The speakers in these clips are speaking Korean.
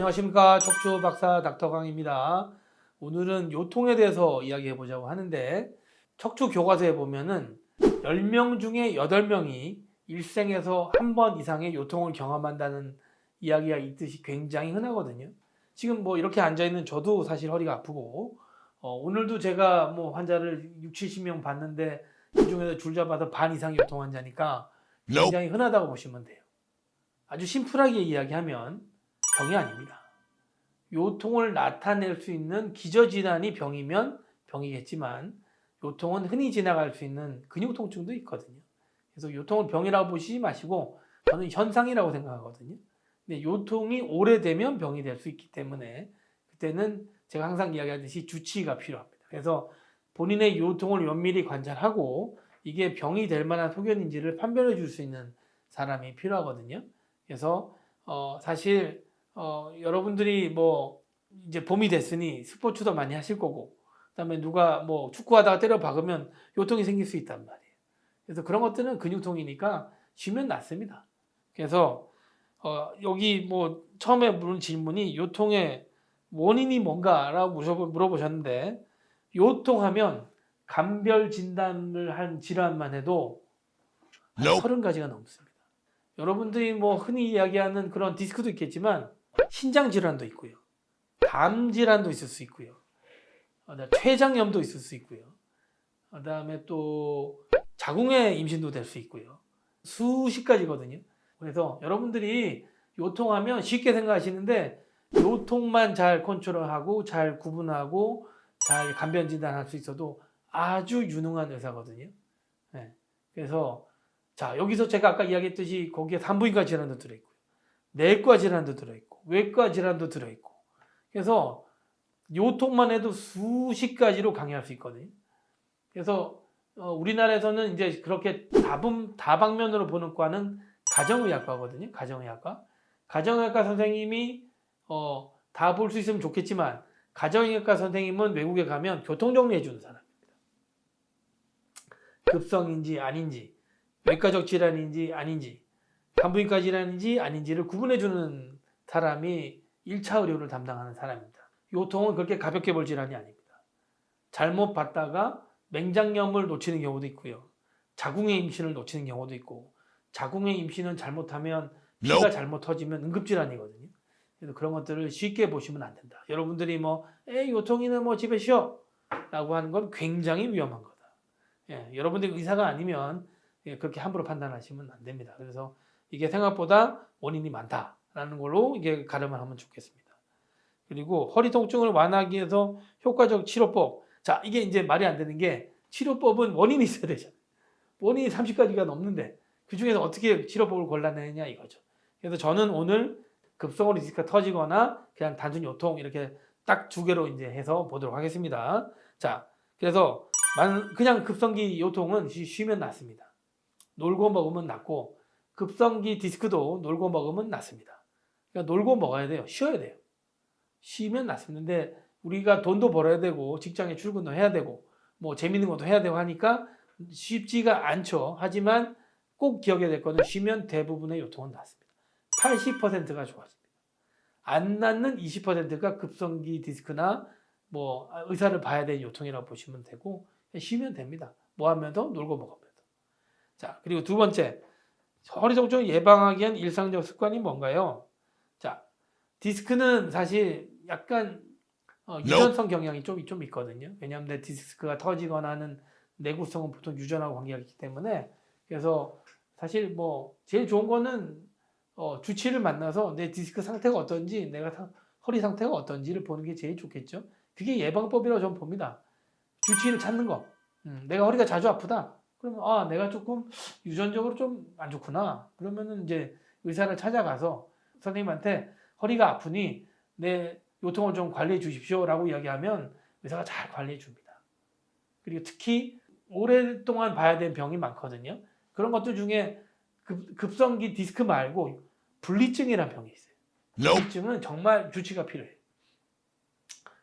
안녕하십니까 척추 박사 닥터강입니다. 오늘은 요통에 대해서 이야기해 보자고 하는데 척추 교과서에 보면은 10명 중에 8명이 일생에서 한 번 이상의 요통을 경험한다는 이야기가 있듯이 굉장히 흔하거든요. 지금 뭐 이렇게 앉아 있는 저도 사실 허리가 아프고 어, 오늘도 제가 뭐 환자를 6, 70명 봤는데 그 중에서 줄 잡아서 반 이상 요통 환자니까 굉장히 흔하다고 보시면 돼요. 아주 심플하게 이야기하면 병이 아닙니다. 요통을 나타낼 수 있는 기저질환이 병이면 병이겠지만 요통은 흔히 지나갈 수 있는 근육 통증도 있거든요. 그래서 요통을 병이라고 보시지 마시고 저는 현상이라고 생각하거든요. 근데 요통이 오래되면 병이 될 수 있기 때문에 그때는 제가 항상 이야기하듯이 주치의가 필요합니다. 그래서 본인의 요통을 면밀히 관찰하고 이게 병이 될 만한 소견인지를 판별해 줄 수 있는 사람이 필요하거든요. 그래서 어, 사실 어, 여러분들이 뭐 이제 봄이 됐으니 스포츠도 많이 하실 거고 그다음에 누가 뭐 축구하다가 때려 박으면 요통이 생길 수 있단 말이에요. 그래서 그런 것들은 근육통이니까 쉬면 낫습니다. 그래서 어, 여기 뭐 처음에 물은 질문이 요통의 원인이 뭔가라고 물어보- 물어보셨는데 요통하면 감별 진단을 한 질환만 해도 한 Nope. 30가지가 넘습니다. 여러분들이 뭐 흔히 이야기하는 그런 디스크도 있겠지만 신장 질환도 있고요. 담 질환도 있을 수 있고요. 췌장염도 있을 수 있고요. 그다음에 또 자궁의 임신도 될 수 있고요. 수십 가지거든요. 그래서 여러분들이 요통하면 쉽게 생각하시는데 요통만 잘 컨트롤하고 잘 구분하고 잘 간변 진단할 수 있어도 아주 유능한 의사거든요. 네. 그래서 자 여기서 제가 아까 이야기했듯이 거기에 산부인과 질환도 들어있고요, 내과 질환도 들어있고 외과 질환도 들어있고 그래서 요통만 해도 수십 가지로 강의할 수 있거든요. 그래서 어, 우리나라에서는 이제 그렇게 다분 다방면으로 보는 과는 가정의학과거든요. 가정의학과. 가정의학과 선생님이 어, 다 볼 수 있으면 좋겠지만 가정의학과 선생님은 외국에 가면 교통 정리해 주는 사람입니다. 급성인지 아닌지, 외과적 질환인지 아닌지, 산부인과 질환인지 아닌지를 구분해 주는 사람이 1차 의료를 담당하는 사람입니다. 요통은 그렇게 가볍게 볼 질환이 아닙니다. 잘못 봤다가 맹장염을 놓치는 경우도 있고요. 자궁의 임신을 놓치는 경우도 있고, 자궁의 임신은 잘못하면 피가. 잘못 터지면 응급질환이거든요. 그래서 그런 것들을 쉽게 보시면 안 된다. 여러분들이 뭐, 에이, 요통이는 뭐 집에 쉬어. 라고 하는 건 굉장히 위험한 거다. 예, 여러분들이 의사가 아니면 예, 그렇게 함부로 판단하시면 안 됩니다. 그래서 이게 생각보다 원인이 많다 라는 걸로 이게 가름을 하면 좋겠습니다. 그리고 허리 통증을 완화하기 위해서 효과적 치료법. 자, 이게 이제 말이 안 되는 게 치료법은 원인이 있어야 되잖아요. 원인이 30가지가 넘는데 그 중에서 어떻게 치료법을 골라내느냐 이거죠. 그래서 저는 오늘 급성으로 디스크가 터지거나 그냥 단순 요통 이렇게 딱 두 개로 이제 해서 보도록 하겠습니다. 자, 그래서 만- 그냥 급성기 요통은 쉬- 쉬면 낫습니다. 놀고 먹으면 낫고 급성기 디스크도 놀고 먹으면 낫습니다. 그러니까 놀고 먹어야 돼요. 쉬어야 돼요. 쉬면 낫습니다. 우리가 돈도 벌어야 되고 직장에 출근도 해야 되고 뭐 재밌는 것도 해야 되고 하니까 쉽지가 않죠. 하지만 꼭 기억해야 될 거는 쉬면 대부분의 요통은 낫습니다. 80%가 좋아집니다. 안 낫는 20%가 급성기 디스크나 뭐 의사를 봐야 되는 요통이라고 보시면 되고 쉬면 됩니다. 뭐 하면서 놀고 먹으면서. 자 그리고 두 번째 허리 통증 예방하기 위한 일상적 습관이 뭔가요? 자 디스크는 사실 약간 어, 유전성 경향이 좀, 좀 있거든요. 왜냐하면 내 디스크가 터지거나 하는 내구성은 보통 유전하고 관계가 있기 때문에 그래서 사실 뭐 제일 좋은 거는 어, 주치를 만나서 내 디스크 상태가 어떤지 내가 상- 허리 상태가 어떤지를 보는 게 제일 좋겠죠. 그게 예방법이라고 저는 봅니다. 주치의를 찾는 거. 음, 내가 허리가 자주 아프다. 그러면 아 내가 조금 유전적으로 좀 안 좋구나. 그러면은 이제 의사를 찾아가서 선생님한테 허리가 아프니 내 요통을 좀 관리해 주십시오라고 이야기하면 의사가 잘 관리해 줍니다. 그리고 특히 오랫동안 봐야 되는 병이 많거든요. 그런 것들 중에 급, 급성기 디스크 말고 분리증이라는 병이 있어요. 분리증은 정말 주치가 필요해요.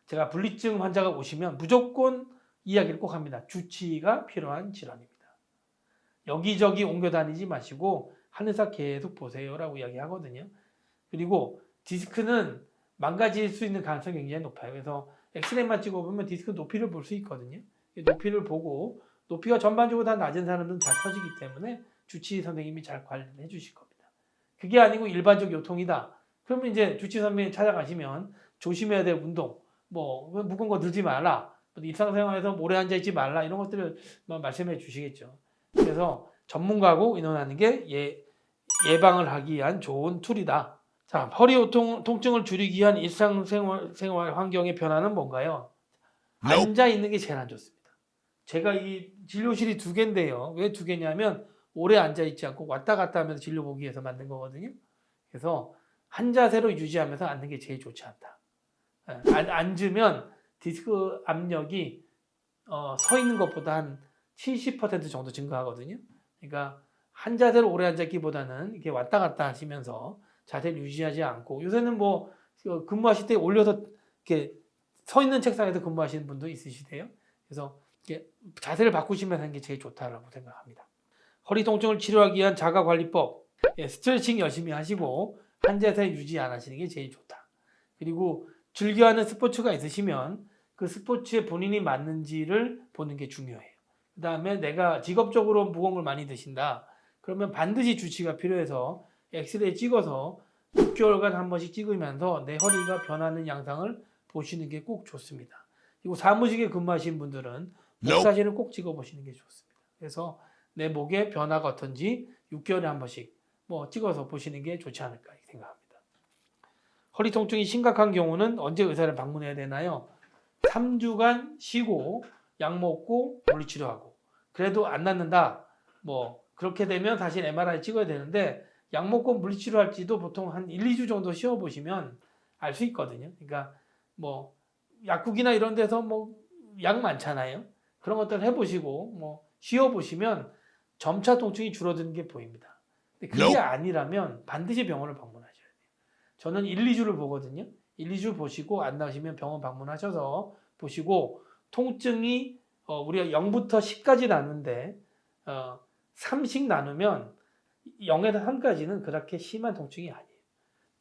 제가 분리증 환자가 오시면 무조건 이야기를 꼭 합니다. 주치의가 필요한 질환입니다. 여기저기 옮겨 다니지 마시고 한의사 계속 보세요라고 이야기하거든요. 그리고 디스크는 망가질 수 있는 가능성이 굉장히 높아요. 그래서 엑스레이만 찍어보면 디스크 높이를 볼 수 있거든요. 이 높이를 보고 높이가 전반적으로 다 낮은 사람들은 잘 터지기 때문에 주치의 선생님이 잘 관리를 해주실 겁니다. 그게 아니고 일반적 요통이다. 그러면 이제 주치의 선생님 찾아가시면 조심해야 될 운동, 뭐 무거운 거 들지 말라, 뭐 일상생활에서 오래 앉아 있지 말라 이런 것들을 뭐 말씀해 주시겠죠. 그래서 전문가하고 의논하는 게 예, 예방을 하기 위한 좋은 툴이다. 자, 허리 요통, 통증을 줄이기 위한 일상생활 생활 환경의 변화는 뭔가요? 앉아 있는 게 제일 안 좋습니다. 제가 이 진료실이 두 개인데요. 왜 두 개냐면 오래 앉아 있지 않고 왔다 갔다 하면서 진료 보기 위해서 만든 거거든요. 그래서 한 자세로 유지하면서 앉는 게 제일 좋지 않다. 예, 안- 앉으면 디스크 압력이 어, 서 있는 것보다 한 70% 정도 증가하거든요. 그러니까 한 자세로 오래 앉았기보다는 이렇게 왔다 갔다 하시면서 자세를 유지하지 않고 요새는 뭐 어, 근무하실 때 올려서 이렇게 서 있는 책상에서 근무하시는 분도 있으시대요. 그래서 자세를 바꾸시면 하는 게 제일 좋다라고 생각합니다. 허리 통증을 치료하기 위한 자가 관리법, 예, 스트레칭 열심히 하시고 한 자세 유지 안 하시는 게 제일 좋다. 그리고 즐겨하는 스포츠가 있으시면 그 스포츠에 본인이 맞는지를 보는 게 중요해요. 그 다음에 내가 직업적으로 무거운 걸 많이 드신다. 그러면 반드시 주치가 필요해서 엑스레이 찍어서 6개월간 한 번씩 찍으면서 내 허리가 변하는 양상을 보시는 게 꼭 좋습니다. 그리고 사무직에 근무하시는 분들은 목 사진을 꼭 찍어보시는 게 좋습니다. 그래서 내 목의 변화가 어떤지 6개월에 한 번씩 뭐 찍어서 보시는 게 좋지 않을까 생각합니다. 허리 통증이 심각한 경우는 언제 의사를 방문해야 되나요? 3주간 쉬고 약 먹고 물리치료하고 그래도 안 낫는다. 뭐 그렇게 되면 다시 MRI 찍어야 되는데 약 먹고 물리치료할지도 보통 한 1, 2주 정도 쉬어 보시면 알 수 있거든요. 그러니까 뭐 약국이나 이런 데서 뭐 약 많잖아요. 그런 것들 해보시고 뭐 쉬어 보시면 점차 통증이 줄어드는 게 보입니다. 근데 그게. 아니라면 반드시 병원을 방문하셔야 돼요. 저는 1, 2주를 보거든요. 1, 2주 보시고 안 나으시면 병원 방문하셔서 보시고 통증이 어, 우리가 0부터 10까지 나누는데 어, 3씩 나누면 0에서 3까지는 그렇게 심한 통증이 아니에요.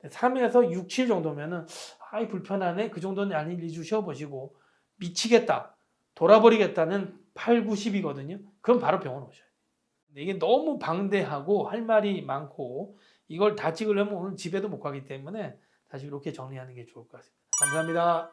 3에서 6, 7 정도면은 아이 불편하네 그 정도는 아닌 2주 쉬어보시고 미치겠다 돌아버리겠다는 8, 9, 10이거든요. 그럼 바로 병원 오셔야 돼요. 이게 너무 방대하고 할 말이 많고 이걸 다 찍으려면 오늘 집에도 못 가기 때문에 다시 이렇게 정리하는 게 좋을 것 같습니다. 감사합니다.